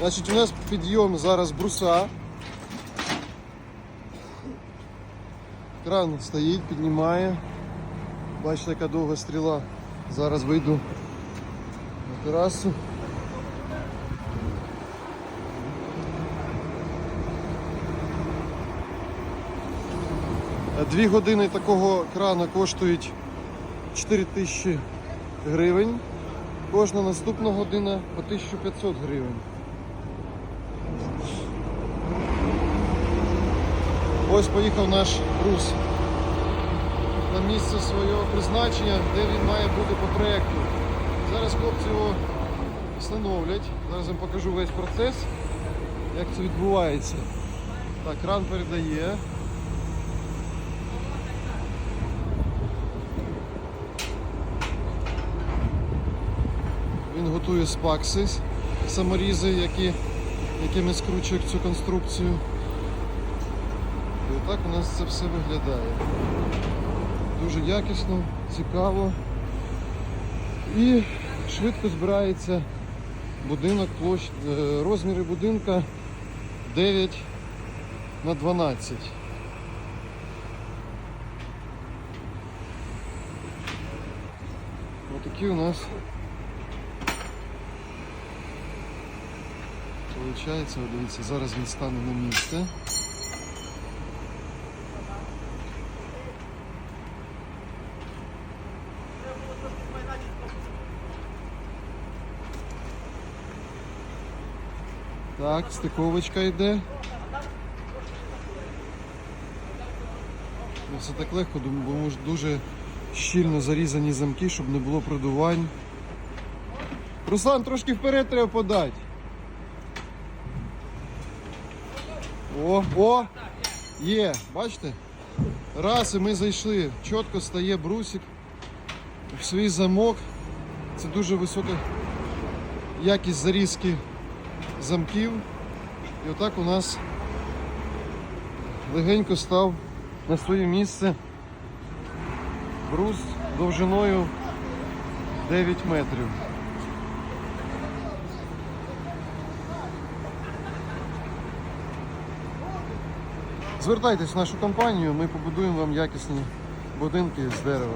Значить, у нас підйом зараз бруса. Кран стоїть, піднімає. Бачите, яка довга стріла. Зараз вийду на терасу. Дві години такого крана коштують 4 тисячі гривень. Кожна наступна година по 1500 гривень. Ось поїхав наш брус на місце свого призначення, де він має бути по проєкту. Зараз хлопці його встановлять. Зараз я вам покажу весь процес, як це відбувається. Так, кран передає. Він готує спакси, саморізи, які, якими скручують цю конструкцію. І отак у нас це все виглядає. Дуже якісно, цікаво. І швидко збирається будинок, площ... е, розміри будинка 9 на 12. Отакі у нас от дивіться, зараз він стане на місце. Так, стиковочка йде. Не все так легко, думаю, бо може дуже щільно зарізані замки, щоб не було продувань. Руслан, трошки вперед треба подати. О, о! Є, бачите? Раз і ми зайшли, чітко стає брусик в свій замок. Це дуже висока якість зарізки замків. І отак у нас легенько став на своє місце брус довжиною 9 метрів. Звертайтесь в нашу компанію, ми побудуємо вам якісні будинки з дерева.